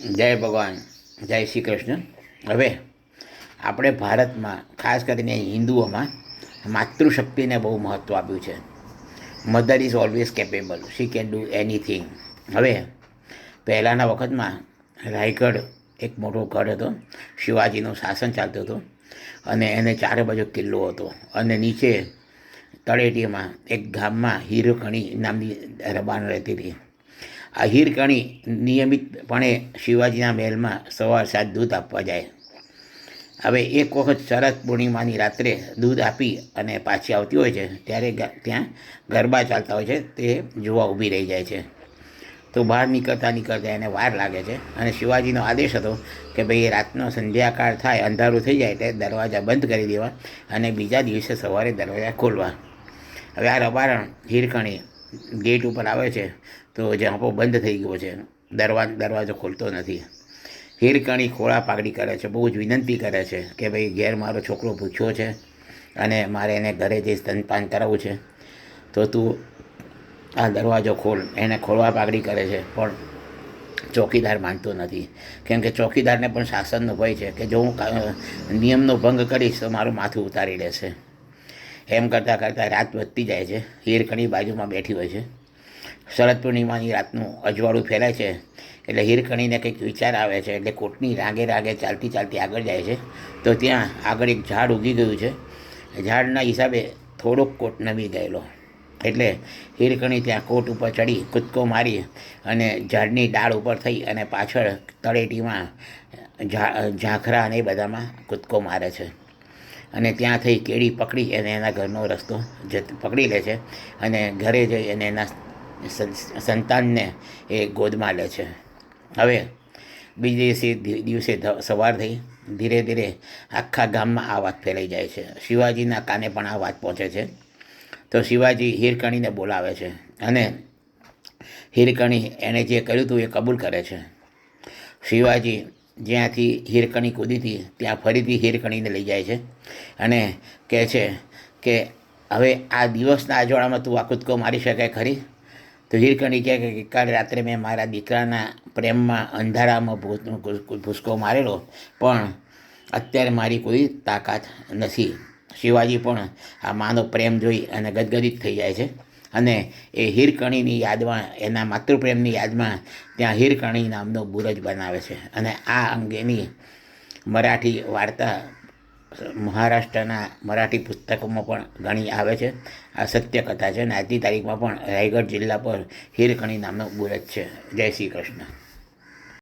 જય ભગવાન, જય શ્રી કૃષ્ણ હવે આપણે ભારતમાં, ખાસ કરીને હિન્દુઓમાં, માતૃશક્તિને બહુ મહત્ત્વ આપ્યું છે. Mother is always capable she can do anything હવે પહેલાંના વખતમાં રાયગઢ એક મોટો ગઢ હતો, શિવાજીનું શાસન ચાલતું હતું, અને એને ચારે બાજુ કિલ્લો હતો. અને નીચે તળેટીમાં એક ગામમાં હીરકણી નામની રબાન રહેતી હતી. આ હીરકણી નિયમિતપણે શિવાજીના મહેલમાં સવાર સાંજ દૂધ આપવા જાય. હવે એક વખત શરદ પૂર્ણિમાની રાત્રે દૂધ આપી અને પાછી આવતી હોય છે, ત્યારે ત્યાં ગરબા ચાલતા હોય છે, તે જોવા ઊભી રહી જાય છે. તો બહાર નીકળતા નીકળતા એને વાર લાગે છે અને શિવાજીનો આદેશ હતો કે ભાઈ રાતનો સંધ્યાકાળ થાય, અંધારું થઈ જાય એટલે દરવાજા બંધ કરી દેવા અને બીજા દિવસે સવારે દરવાજા ખોલવા. હવે આ રબારણ હીરકણી ગેટ ઉપર આવે છે, તો જાંપો બંધ થઈ ગયો છે. દરવા દરવાજો ખોલતો નથી. હીરકણી ખોળા પાઘડી કરે છે, બહુ જ વિનંતી કરે છે કે ભાઈ ઘેર મારો છોકરો ભૂખ્યો છે અને મારે એને ઘરે જઈ સ્તનપાન કરાવવું છે. તો તું આ દરવાજો ખોલ, એને ખોળવા પાઘડી કરે છે, પણ ચોકીદાર માનતો નથી. કેમ કે ચોકીદારને પણ શાસનનો ભય છે કે જો હું નિયમનો ભંગ કરીશ તો મારું માથું ઉતારી લેશે. એમ કરતાં કરતાં રાત વધતી જાય છે. હીરકણી બાજુમાં બેઠી હોય છે. શરદ પૂર્ણિમાની રાતનું અજવાળું ફેલાય છે. એટલે હીરકણીને કંઈક વિચાર આવે છે. એટલે કોટની રાગે રાગે ચાલતી ચાલતી આગળ જાય છે. તો ત્યાં આગળ એક ઝાડ ઉગી ગયું છે. ઝાડના હિસાબે થોડોક કોટ નમી ગયેલો. એટલે હીરકણી ત્યાં કોટ ઉપર ચડી કૂદકો મારી અને ઝાડની ડાળ ઉપર થઈ અને પાછળ તળેટીમાં ઝાંખરા અને એ બધામાં કૂદકો મારે છે. અને ત્યાં થઈ કેળી પકડી અને એના ઘરનો રસ્તો જ પકડી લે છે અને ઘરે જઈ અને એના સંતાનને એ ગોદમાં લે છે. હવે બીજે દિવસે દિવસે સવાર થઈ, ધીરે ધીરે આખા ગામમાં આ વાત ફેલાઈ જાય છે. શિવાજીના કાને પણ આ વાત પહોંચે છે. તો શિવાજી હીરકણીને બોલાવે છે અને હીરકણી એણે જે કર્યું હતું એ કબૂલ કરે છે. શિવાજી જ્યાંથી હીરકણી કૂદી હતી, ત્યાં ફરીથી હીરકણીને લઈ જાય છે. અને કહે છે કે, હવે આ દિવસના અજવાળામાં તું આ કૂદકો મારી શકાય ખરી? તો હીરકણી કહે કે, કાલ રાત્રે મેં મારા દીકરાના પ્રેમમાં અંધારામાં ભૂ- ભૂસકો મારેલો, પણ અત્યારે મારી કોઈ તાકાત નથી. શિવાજી પણ આ માનો પ્રેમ જોઈ અને ગદગદિત થઈ જાય છે. અને એ હીરકણીની યાદમાં, એના માતૃપ્રેમની યાદમાં ત્યાં હીરકણી નામનો બુરજ બનાવે છે. અને આ અંગેની મરાઠી વાર્તા મહારાષ્ટ્રના મરાઠી પુસ્તકોમાં પણ ઘણી આવે છે. આ સત્ય કથા છે અને આજની તારીખમાં પણ રાયગઢ જિલ્લા પર હીરકણી નામનો બુરજ છે. જય શ્રી કૃષ્ણ.